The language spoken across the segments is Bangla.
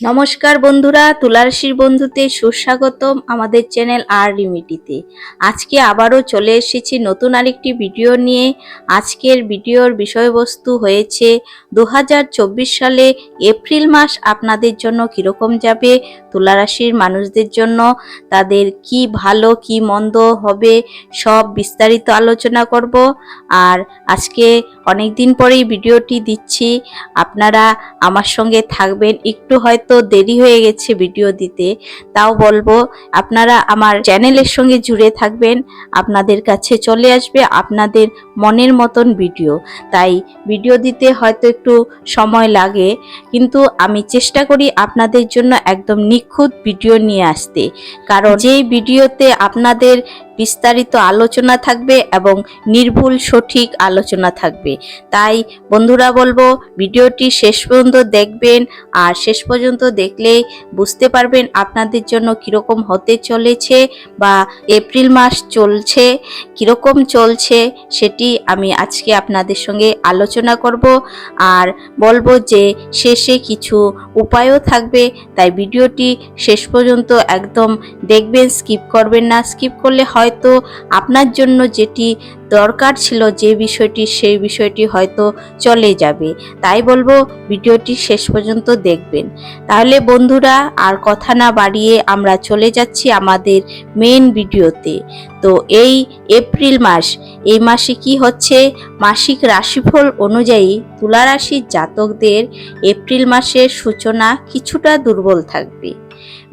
নমস্কার বন্ধুরা, তুলারাশির বন্ধুতে সুস্বাগতম আমাদের চ্যানেল আর রিমিটিতে। আজকে আবারও চলে এসেছি নতুন আরেকটি ভিডিও নিয়ে। আজকের ভিডিওর বিষয়বস্তু হয়েছে দু হাজার চব্বিশ সালে এপ্রিল মাস আপনাদের জন্য কীরকম যাবে, তুলারাশির মানুষদের জন্য, তাদের কি ভালো, কি মন্দ হবে, সব বিস্তারিত আলোচনা করব। আর আজকে অনেক দিন পরেই ভিডিওটি দিচ্ছি, আপনারা আমার সঙ্গে থাকবেন, একটু হয়তো দেরি হয়ে গেছে ভিডিও দিতে, তাও বলব আপনারা আমার চ্যানেলের সঙ্গে জুড়ে থাকবেন, আপনাদের কাছে চলে আসবে আপনাদের মনের মতন ভিডিও। তাই ভিডিও দিতে হয়তো একটু সময় লাগে, কিন্তু আমি চেষ্টা করি আপনাদের জন্য একদম নিখুঁত ভিডিও নিয়ে আসতে। কারণ যেই ভিডিওতে আপনাদের বিস্তারিত আলোচনা থাকবে এবং নির্ভুল সঠিক আলোচনা থাকবে। তাই বন্ধুরা বলব, ভিডিওটি শেষ পর্যন্ত দেখবেন আর শেষ পর্যন্ত দেখলেই বুঝতে পারবেন আপনাদের জন্য কীরকম হতে চলেছে বা এপ্রিল মাস চলছে, কীরকম চলছে সেটি আমি আজকে আপনাদের সঙ্গে আলোচনা করব। আর বলব যে শেষে কিছু উপায়ও থাকবে, তাই ভিডিওটি শেষ পর্যন্ত একদম দেখবেন, স্কিপ করবেন না। স্কিপ করলে হয়তো আপনার জন্য যেটি দরকার ছিল যে বিষয়টি, সেই বিষয়টি হয়তো চলে যাবে। তাই বলব, ভিডিওটি শেষ পর্যন্ত দেখবেন। তাহলে বন্ধুরা, আর কথা না বাড়িয়ে আমরা চলে যাচ্ছি আমাদের মেন ভিডিওতে। তো এই এপ্রিল মাস, এই মাসে কি হচ্ছে? মাসিক রাশিফল অনুযায়ী তুলা রাশির জাতকদের এপ্রিল মাসের সূচনা কিছুটা দুর্বল থাকবে।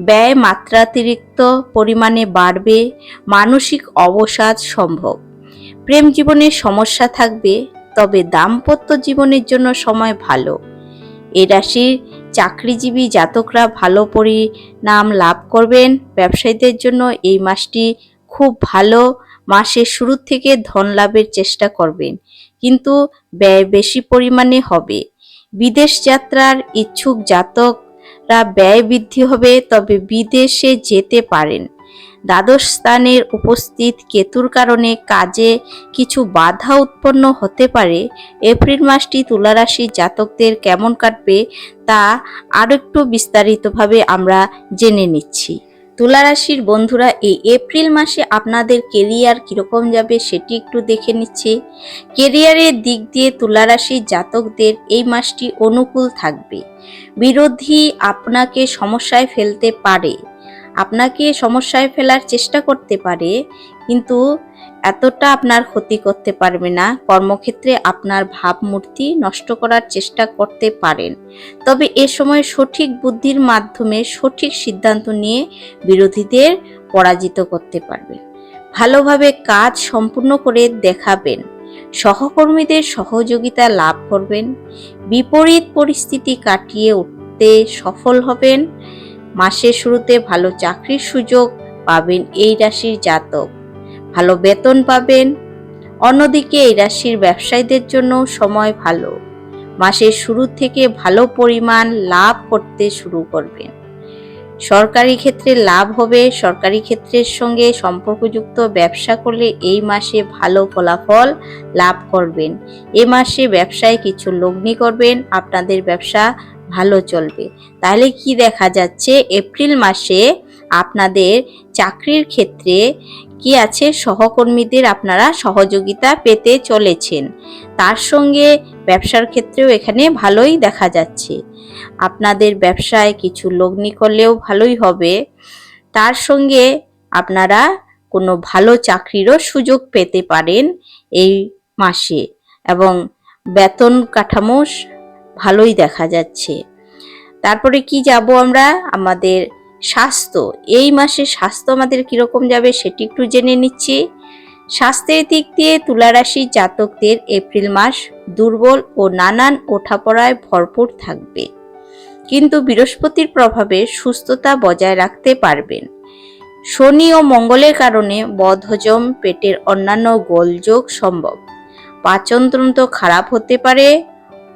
ব্যয় মাত্রাতিরিক্ত পরিমাণে বাড়বে, মানসিক অবসাদ সম্ভব। প্রেম জীবনে সমস্যা থাকবে, তবে দাম্পত্য জীবনের জন্য সময় ভালো। এ রাশির চাকরিজীবী জাতকরা ভালো পরিণাম লাভ করবেন। ব্যবসায়ীদের জন্য এই মাসটি খুব ভালো। মাসের শুরু থেকে ধন লাভের চেষ্টা করবেন, কিন্তু ব্যয় বেশি পরিমাণে হবে। বিদেশ যাত্রার ইচ্ছুক জাতকরা ব্যয় বৃদ্ধি হবে, তবে বিদেশে যেতে পারেন। দ্বাদশ স্থানের উপস্থিত কেতুর কারণে কাজে কিছু বাধা উৎপন্ন হতে পারে। এপ্রিল মাসটি তুলারাশি জাতকদের কেমন কাটবে তা আরও একটু বিস্তারিতভাবে আমরা জেনে নিচ্ছি। তুলারাশির বন্ধুরা, এই এপ্রিল মাসে আপনাদের কেরিয়ার কীরকম যাবে সেটি একটু দেখে নিচ্ছি। কেরিয়ারের দিক দিয়ে তুলারাশির জাতকদের এই মাসটি অনুকূল থাকবে। বিরোধী আপনাকে সমস্যায় ফেলতে পারে। আপনাকে সমস্যায় ফেলার চেষ্টা করতে পারে, কিন্তু এতটা আপনার ক্ষতি করতে পারবে না। কর্মক্ষেত্রে আপনার ভাবমূর্তি নষ্ট করার চেষ্টা করতে পারেন। তবে এ সময় সঠিক বুদ্ধির মাধ্যমে সঠিক সিদ্ধান্ত নিয়ে বিরোধীদের পরাজিত করতে পারবেন। ভালোভাবে কাজ সম্পূর্ণ করে দেখাবেন। সহকর্মীদের সহযোগিতা লাভ করবেন। বিপরীত পরিস্থিতি কাটিয়ে উঠতে সফল হবেন। মাসের শুরুতে ভালো চাকরির সুযোগ পাবেন এই রাশির জাতক। ভালো বেতন পাবেন। অন্যদিকে এই রাশির ব্যবসায়ীদের জন্য সময় ভালো। মাসের শুরু থেকে ভালো পরিমাণ লাভ করতে শুরু করবেন সরকারি ক্ষেত্রে লাভ হবে। সরকারি ক্ষেত্রের সঙ্গে সম্পর্কযুক্ত ব্যবসা করলে এই মাসে ভালো ফলাফল লাভ করবেন। এ মাসে ব্যবসায় কিছু লগ্নি করবেন। আপনাদের ব্যবসা ভালো চলবে। তাহলে কি দেখা যাচ্ছে? এপ্রিল মাসে আপনাদের চাকরির ক্ষেত্রে কি আছে? সহকর্মীদের আপনারা সহযোগিতা পেতে চলেছেন। তার সঙ্গে ব্যবসার ক্ষেত্রেও এখানে ভালোই দেখা যাচ্ছে। আপনাদের ব্যবসায় কিছু লগ্নি করলেও ভালোই হবে। তার সঙ্গে আপনারা কোনো ভালো চাকরিরও সুযোগ পেতে পারেন এই মাসে। এবং বেতন কাঠামো ভালোই দেখা যাচ্ছে। তারপরে কি যাব আমরা? আমাদের স্বাস্থ্য। এই মাসে স্বাস্থ্য আমাদের কীরকম যাবে সেটি একটু জেনে নিচ্ছি। স্বাস্থ্যের দিক দিয়ে তুলারাশি জাতকদের এপ্রিল মাস দুর্বল ও নানান ওঠাপড়ায় ভরপুর থাকবে। কিন্তু বৃহস্পতির প্রভাবে সুস্থতা বজায় রাখতে পারবেন। শনি ও মঙ্গলের কারণে বদহজম, পেটের অন্যান্য গোলযোগ সম্ভব। পাচনতন্ত্র খারাপ হতে পারে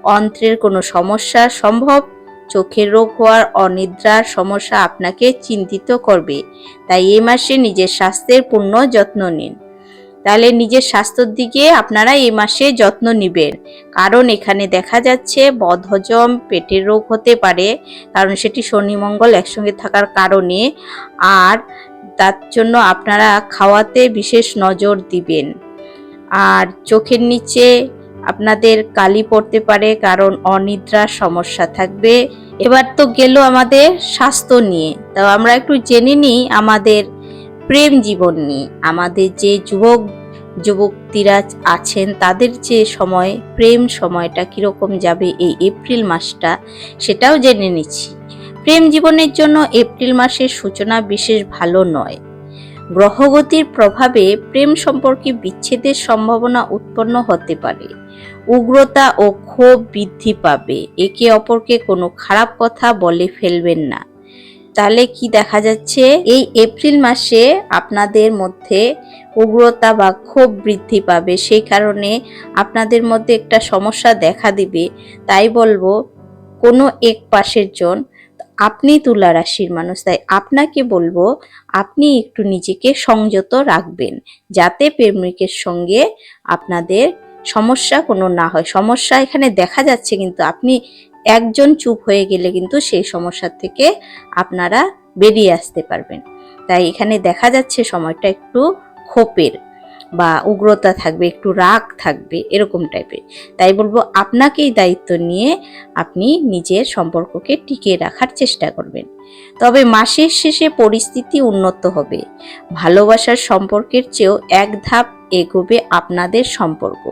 অন্ত্রের কোনো সমস্যা সম্ভব? চোখের রোগ হওয়ার অনিদ্রার সমস্যা আপনাকে চিন্তিত করবে। তাই এই মাসে নিজের স্বাস্থ্যের পূর্ণ যত্ন নিন। তাহলে নিজের স্বাস্থ্যের দিকে আপনারা এই মাসে যত্ন নেবেন। কারণ এখানে দেখা যাচ্ছে বদহজম, পেটের রোগ হতে পারে। কারণ সেটি শনি মঙ্গল একসঙ্গে থাকার কারণে। আর তার জন্য আপনারা খাওয়াতে বিশেষ নজর দিবেন। আর চোখের নিচে আপনাদের কালি পড়তে পারে, কারণ অনিদ্রার সমস্যা থাকবে। এবার তো গেল আমাদের স্বাস্থ্য নিয়ে। তো আমরা একটু জেনে নিই আমাদের প্রেম জীবন নিয়ে। আমাদের যে যুবক যুবক্তিরা আছেন, তাদের যে সময়, প্রেম সময়টা কীরকম যাবে এই এপ্রিল মাসটা, সেটাও জেনে নিচ্ছি। প্রেম জীবনের জন্য এপ্রিল মাসের সূচনা বিশেষ ভালো নয়। গ্রহগতির প্রভাবে প্রেম সম্পর্কে বিচ্ছেদের সম্ভাবনা উৎপন্ন হতে পারে। উগ্রতা ও ক্ষোভ বৃদ্ধি পাবে। একে অপরকে কোনো খারাপ কথা বলে ফেলবেন না। তাহলে কি দেখা যাচ্ছে? এই এপ্রিল মাসে আপনাদের মধ্যে উগ্রতা বা ক্ষোভ বৃদ্ধি পাবে। সেই কারণে আপনাদের মধ্যে একটা সমস্যা দেখা দিবে। তাই বলব, কোনো এক পাশের জন আপনি তুলা রাশির মানুষ, তাই আপনাকে বলব আপনি একটু নিজেকে সংযত রাখবেন, যাতে প্রেমিকের সঙ্গে আপনাদের সমস্যা কোনো না হয়। সমস্যা এখানে দেখা যাচ্ছে কিন্তু আপনি একজন চুপ হয়ে গেলে কিন্তু সেই সমস্যা থেকে আপনারা বেরিয়ে আসতে পারবেন। তাই এখানে দেখা যাচ্ছে সময়টা একটু ক্ষোপের বা উগ্রতা থাকবে, একটু রাগ থাকবে, এরকম টাইপের তাই বলব, আপনাকেই দায়িত্ব নিয়ে আপনি নিজের সম্পর্ককে টিকিয়ে রাখার চেষ্টা করবেন। তবে মাসের শেষে পরিস্থিতি উন্নত হবে। ভালোবাসার সম্পর্কের চেয়েও এক ধাপ এগোবে আপনাদের সম্পর্ক।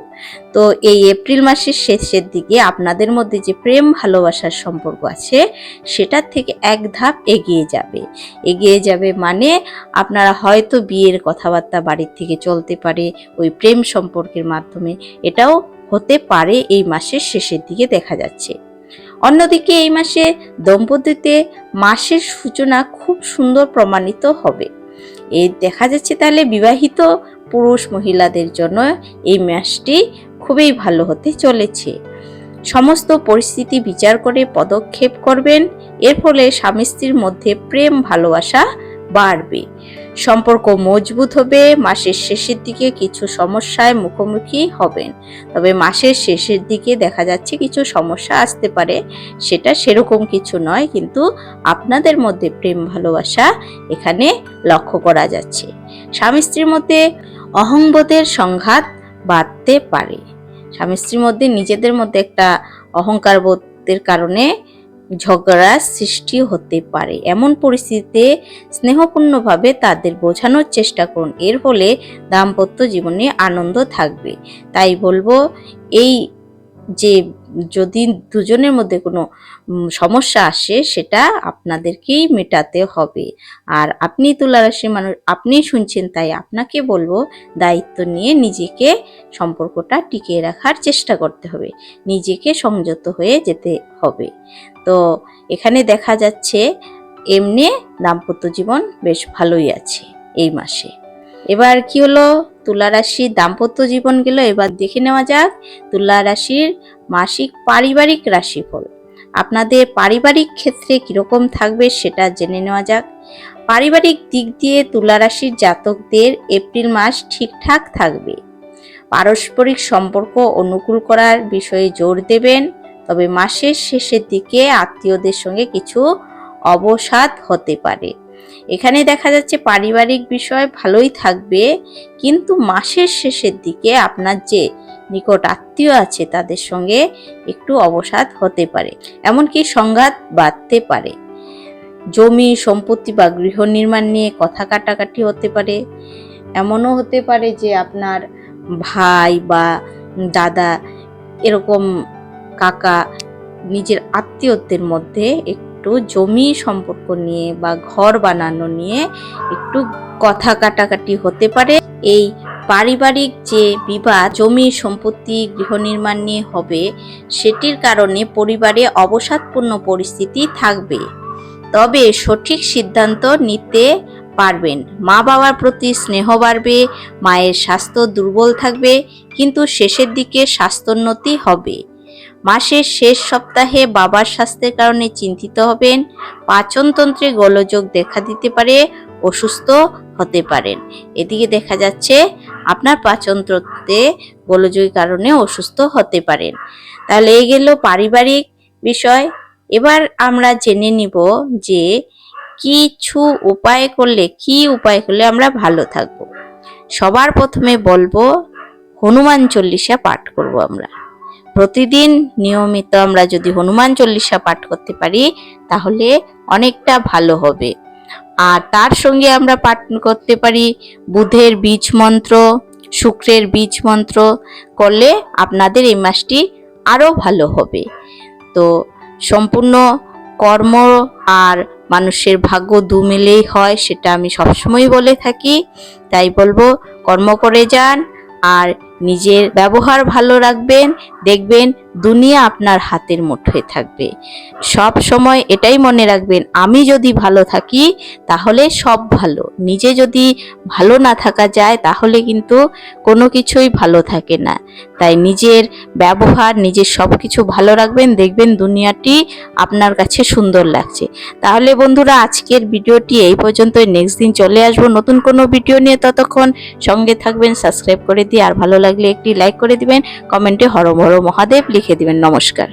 তো এই এপ্রিল মাসের শেষের দিকে আপনাদের মধ্যে যে প্রেম ভালোবাসার সম্পর্ক আছে, সেটার থেকে এক ধাপ এগিয়ে যাবে। এগিয়ে যাবে মানে আপনারা হয়তো বিয়ের কথাবার্তা বাড়ির থেকে চলতে পারে, ওই প্রেম সম্পর্কের মাধ্যমে। এটাও হতে পারে এই মাসের শেষের দিকে দেখা যাচ্ছে। অন্যদিকে এই মাসে দম্পতিতে মাসের সূচনা খুব সুন্দর প্রমাণিত হবে। এই দেখা যাচ্ছে তাহলে বিবাহিত পুরুষ মহিলাদের জন্য এই ম্যাচটি খুবই ভালো হতে চলেছে। সমস্ত পরিস্থিতি বিচার করে পদক্ষেপ করবেন, এর ফলে স্বামী স্ত্রীর মধ্যে প্রেম, ভালোবাসা বাড়বে। সম্পর্ক মজবুত হবে, মাসের শেষের দিকে কিছু সমস্যায় মুখোমুখি হবেন। তবে মাসের শেষের দিকে দেখা যাচ্ছে কিছু সমস্যা আসতে পারে, সেটা সেরকম কিছু নয়, কিন্তু আপনাদের মধ্যে প্রেম, ভালোবাসা এখানে লক্ষ্য করা যাচ্ছে। স্বামী স্ত্রীর মধ্যে অহংবোধের সংঘাত বাড়তে পারে। স্বামী স্ত্রীর মধ্যে নিজেদের মধ্যে একটা অহংকার বোধের কারণে ঝগড়ার সৃষ্টি হতে পারে। এমন পরিস্থিতিতে স্নেহপূর্ণভাবে তাদের বোঝানোর চেষ্টা করুন। এর ফলে দাম্পত্য জীবনে আনন্দ থাকবে। তাই বলব, এই যে যদি দুজনের মধ্যে কোনো সমস্যা আসে সেটা আপনাদেরকেই মেটাতে হবে। আর আপনি তুলা রাশির মানুষ, আপনি শুনছেন তাই আপনাকে বলব দায়িত্ব নিয়ে নিজেকে সম্পর্কটা টিকিয়ে রাখার চেষ্টা করতে হবে। নিজেকে সংযত হয়ে যেতে হবে। তো এখানে দেখা যাচ্ছে, এমনি দাম্পত্য জীবন বেশ ভালোই আছে এই মাসে। এবার কি হলো? তুলা রাশির দাম্পত্য জীবন গেল, এবার দেখে নেওয়া যাক তুলা রাশির মাসিক পারিবারিক রাশিফল। আপনাদের পারিবারিক ক্ষেত্রে কীরকম থাকবে সেটা জেনে নেওয়া যাক। পারিবারিক দিক দিয়ে তুলা রাশির জাতকদের এপ্রিল মাস ঠিকঠাক থাকবে। পারস্পরিক সম্পর্ক অনুকূল করার বিষয়ে জোর দেবেন, তবে মাসের শেষের দিকে আত্মীয়দের সঙ্গে কিছু অবসাদ হতে পারে। এখানে দেখা যাচ্ছে পারিবারিক বিষয় ভালোই থাকবে, কিন্তু মাসের শেষের দিকে আপনার যে নিকট আত্মীয় আছে তাদের সঙ্গে একটু অবসাদ হতে পারে, এমনকি সংঘাত বাড়তে পারে। জমি, সম্পত্তি বা গৃহ নির্মাণ নিয়ে কথা কাটাকাটি হতে পারে। এমনও হতে পারে যে আপনার ভাই বা দাদা এরকম কাকা নিজের আত্মীয়ত্বের মধ্যে একটু জমি সম্পর্ক নিয়ে বা ঘর বানানো নিয়ে একটু কথা কাটাকাটি হতে পারে। এই পারিবারিক যে বিবাদ, জমি সম্পত্তি গৃহ নির্মাণ নিয়ে হবে, সেটির কারণে পরিবারে অবসাদপূর্ণ পরিস্থিতি থাকবে। তবে সঠিক সিদ্ধান্ত নিতে পারবেন। মা বাবার প্রতি স্নেহ বাড়বে, মায়ের স্বাস্থ্য দুর্বল থাকবে, কিন্তু শেষের দিকে স্বাস্থ্যোন্নতি হবে। মাসের শেষ সপ্তাহে বাবার স্বাস্থ্যের কারণে চিন্তিত হবেন পাচনতন্ত্রে গোলযোগ দেখা দিতে পারে, অসুস্থ হতে পারেন। এদিকে দেখা যাচ্ছে, আপনার পাচনতন্ত্রে গোলযোগের কারণে অসুস্থ হতে পারেন। তাহলে এই গেল পারিবারিক বিষয়। এবার আমরা জেনে নিব যে কিছু উপায় করলে, কি উপায় করলে আমরা ভালো থাকব। সবার প্রথমে বলব, হনুমান চল্লিশা পাঠ করব আমরা। প্রতিদিন নিয়মিত আমরা যদি হনুমান চল্লিশা পাঠ করতে পারি, তাহলে অনেকটা ভালো হবে। আর তার সঙ্গে আমরা পাঠ করতে পারি বুধের বীজ মন্ত্র, শুক্রের বীজ মন্ত্র করলে আপনাদের এই মাসটি আরও ভালো হবে। তো সম্পূর্ণ কর্ম আর মানুষের ভাগ্য দু মিলেই হয়, সেটা আমি সবসময় বলে থাকি। তাই বলব, কর্ম করে যান আর নিজের ব্যবহার ভালো রাখবেন, দেখবেন দুনিয়া আপনার হাতের মুঠোয় থাকবে। সব সময় এটাই মনে রাখবেন, আমি যদি ভালো থাকি, তাহলে সব ভালো। নিজে যদি ভালো না থাকা যায়, তাহলে কিন্তু কোনো কিছুই ভালো থাকে না। তাই নিজের ব্যবহার, নিজের সব কিছু ভালো রাখবেন, দেখবেন দুনিয়াটি আপনার কাছে সুন্দর লাগছে। তাহলে বন্ধুরা, আজকের ভিডিওটি এই পর্যন্ত নেক্সট দিন চলে আসব নতুন কোনো ভিডিও নিয়ে। ততক্ষণ সঙ্গে থাকবেন, সাবস্ক্রাইব করে দিয়ে। আর ভালো লাগলে একটি লাইক করে দিবেন কমেন্টে হর হর মহাদেব লিখে দিবেন নমস্কার।